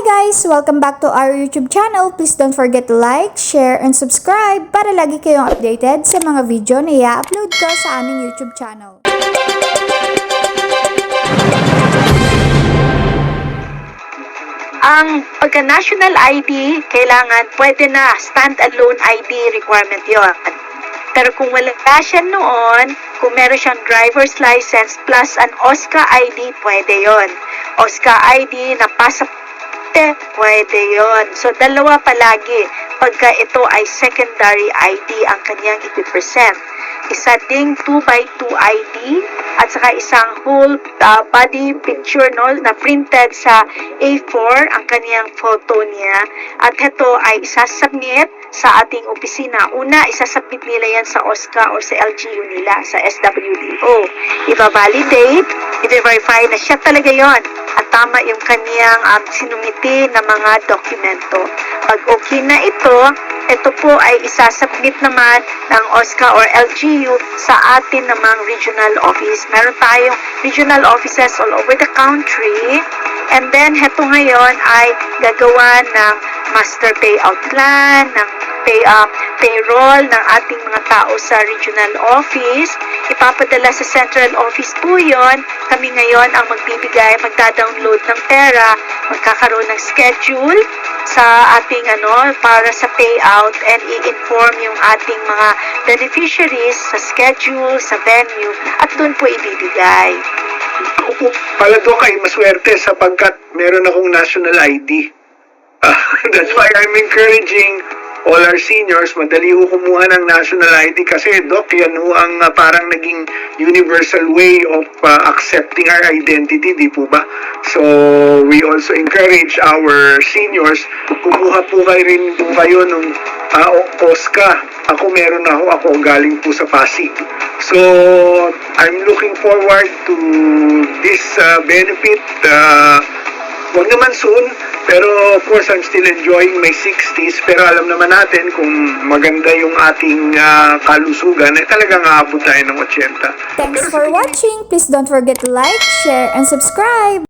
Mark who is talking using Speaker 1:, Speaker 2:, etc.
Speaker 1: guys! Welcome back to our YouTube channel. Please don't forget to like, share, and subscribe para lagi kayong updated sa mga video na i-upload ko sa aming YouTube channel.
Speaker 2: ang pagka-national ID, kailangan pwede na stand-alone ID requirement yon. Pero kung wala siya noon, kung meron siyang driver's license plus an OSCA ID, pwede yon. OSCA ID na pasaporte, pwede yon. So, dalawa palagi pagka ito ay secondary ID ang kanyang ipipresent. Isa ding 2x2 ID at saka isang whole uh, body picture no, na printed sa A4 ang kanyang photo niya at ito ay isasubmit sa ating opisina. Una, isasubmit nila yan sa OSCA or sa LGU nila, sa SWDO. Iba-validate, i-verify na siya talaga yon at tama yung kanyang um, sinumiti na mga dokumento. Pag okay na ito, ito po ay isasubmit naman ng OSCA or LGU sa atin namang regional office. Meron tayong regional offices all over the country. And then, heto ngayon ay gagawa ng master payout plan, ng pay, uh, payroll ng ating mga tao sa regional office. Ipapadala sa central office po yon. Kami ngayon ang magbibigay, magda-download ng pera, magkakaroon ng schedule sa ating ano para sa payout and i-inform yung ating mga beneficiaries sa schedule, sa venue at doon po ibibigay.
Speaker 3: Pala doon kay maswerte sapagkat meron akong national ID. Ah, that's why I'm encouraging all our seniors, madali ho kumuha ng national ID kasi, Doc, yan ho ang ah, parang naging universal way of ah, accepting our identity, di po ba? So, we also encourage our seniors, kumuha po kayo rin po kayo nung uh, OSCA. Ako meron na ho, ako galing po sa Pasig. So, I'm looking forward to this uh, benefit. Uh, Huwag naman soon, pero of course I'm still enjoying my 60s. Pero alam naman natin kung maganda yung ating ah, kalusugan, eh talagang aabot tayo ng 80.
Speaker 1: Thanks for watching! Please don't forget to like, share, and subscribe!